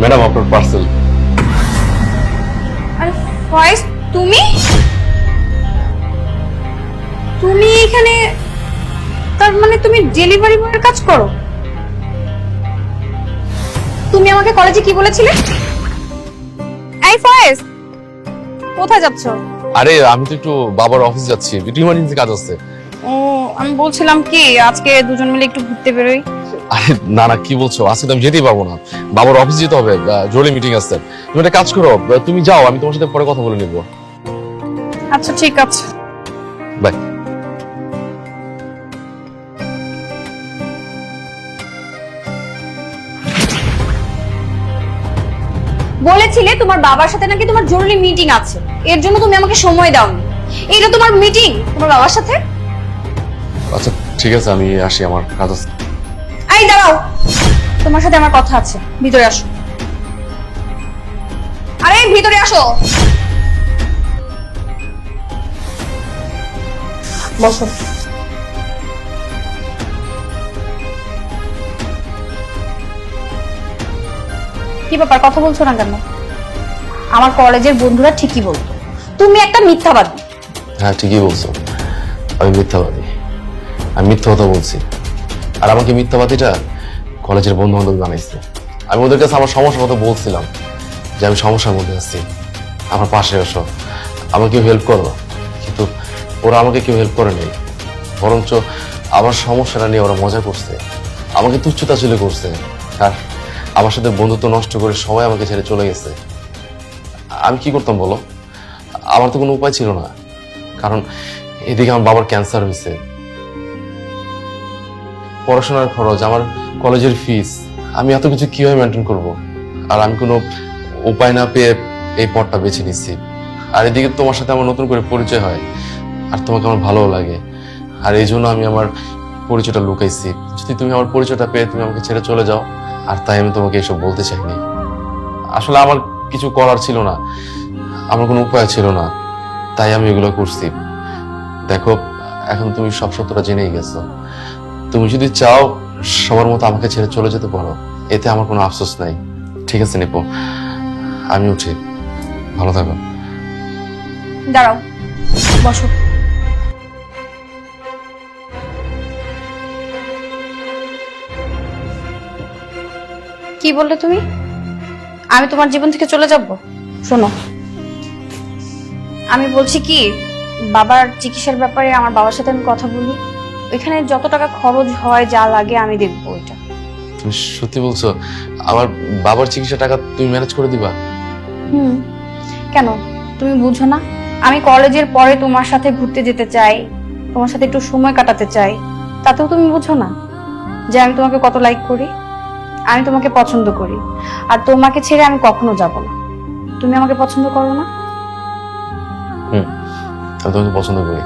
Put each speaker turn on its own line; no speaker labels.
Madam আপনার parcel
আরে ফয়েজ তুমি? তুমি এখানে তার মানে তুমি ডেলিভারি বয়ের কাজ করো? তুমি আমাকে কলেজে কি বলেছিলে? এই ফয়েজ কোথায় যাচ্ছ?
আরে আমি তো একটু বাবার অফিস যাচ্ছি। ইমার্জেন্সি কাজ আছে।
ও আমি বলছিলাম কি আজকে দুজন মিলে একটু ঘুরতে বেরোই।
আরে না না কি বলছো? আজকে তো আমি যেতেই পারব না। বাবার অফিস যেতে হবে জরুরি মিটিং আছে। তুমি একটা কাজ করো তুমি যাও আমি তোমার সাথে পরে কথা বলে নিবো।
আচ্ছা ঠিক আছে।
বাই।
বলেছিলে তোমার বাবার সাথে নাকি তোমার জরুরি মিটিং আছে। এর জন্য তুমি আমাকে সময় দাওনি। এটা তোমার মিটিং তোমার বাবার সাথে?
আচ্ছা ঠিক আছে আমি আসি আমার কাজ আছে।
এই, দাঁড়াও। তোমার সাথে আমার কথা আছে। ভিতরে আসো। আরে, ভিতরে আসো। বসো। কি ব্যাপার, কথা বলছো না কেন? আমার কলেজের বন্ধুরা ঠিকই বলতো। তুমি একটা মিথ্যাবাদী।
হ্যাঁ ঠিকই বলছো। আমি মিথ্যাবাদী। আমি মিথ্যা কথা বলছি। আর আমাকে মিথ্যাবাদীটা কলেজের বন্ধু বান্ধব বানাইছে আমি ওদের কাছে আমার সমস্যার কথা বলছিলাম যে আমি সমস্যার মধ্যে আছি, আমার পাশে এসো, আমাকে হেল্প করো। কিন্তু ওরা আমাকে কেউ হেল্প করে নেই। বরঞ্চ আমার সমস্যাটা নিয়ে ওরা মজা করছে, আমাকে তুচ্ছতা চলে করছে। আর আমার সাথে বন্ধুত্ব নষ্ট করে সবাই আমাকে ছেড়ে চলে গেছে। আমি কি করতাম বলো? আমার তো কোনো উপায় ছিল না। কারণ এদিকে আমার বাবার ক্যান্সার হয়েছে। পড়াশোনার খরচ, আমার কলেজের ফিস আমি এত কিছু কীভাবে মেনটেন করব? আর আমি কোনো উপায় না পেয়ে এই পথটা বেছে নিচ্ছি। আর এদিকে তোমার সাথে আমার নতুন করে পরিচয় হয়, আর তোমাকে আমার ভালোও লাগে। আর এই জন্য আমি আমার পরিচয়টা লুকাইছি। যদি তুমি আমার পরিচয়টা পেয়ে তুমি আমাকে ছেড়ে চলে যাও, আর তাই আমি তোমাকে এসব বলতে চাইনি। আসলে আমার কিছু করার ছিল না, আমার কোনো উপায় ছিল না, তাই আমি এগুলো করছি। দেখো, এখন তুমি সব সত্যটা জেনেই গেছো। তুমি যদি চাও সবার মতো আমাকে ছেড়ে চলে যেতে পারো, এতে আমার কোনো আফসোস নাই। ঠিক আছে, নিপু। আমি উঠি। ভালো থাকো।
দাঁড়াও। বসো। কি বললে তুমি? আমি তোমার জীবন থেকে চলে যাব? শোনো। আমি বলছি কি, বাবার চিকিৎসার ব্যাপারে আমার বাবার সাথে আমি কথা বলি। ওইখানে যত টাকা খরচ হয় যা লাগে আমি দেখব ওইটা
তুমি সত্যি বলছো আমার বাবার চিকিৎসা টাকা তুমি ম্যানেজ করে দিবা?
হুম। কেন? তুমি বুঝো না? আমি কলেজের পরে তোমার সাথে ঘুরতে যেতে চাই তোমার সাথে একটু সময় কাটাতে চাই তাতেও তুমি বুঝো না যে আমি তোমাকে কত লাইক করি আমি তোমাকে পছন্দ করি আর তোমাকে ছেড়ে আমি কখনো যাব না। তুমি আমাকে পছন্দ করো না?
হুম আমি তোমাকে পছন্দ করি।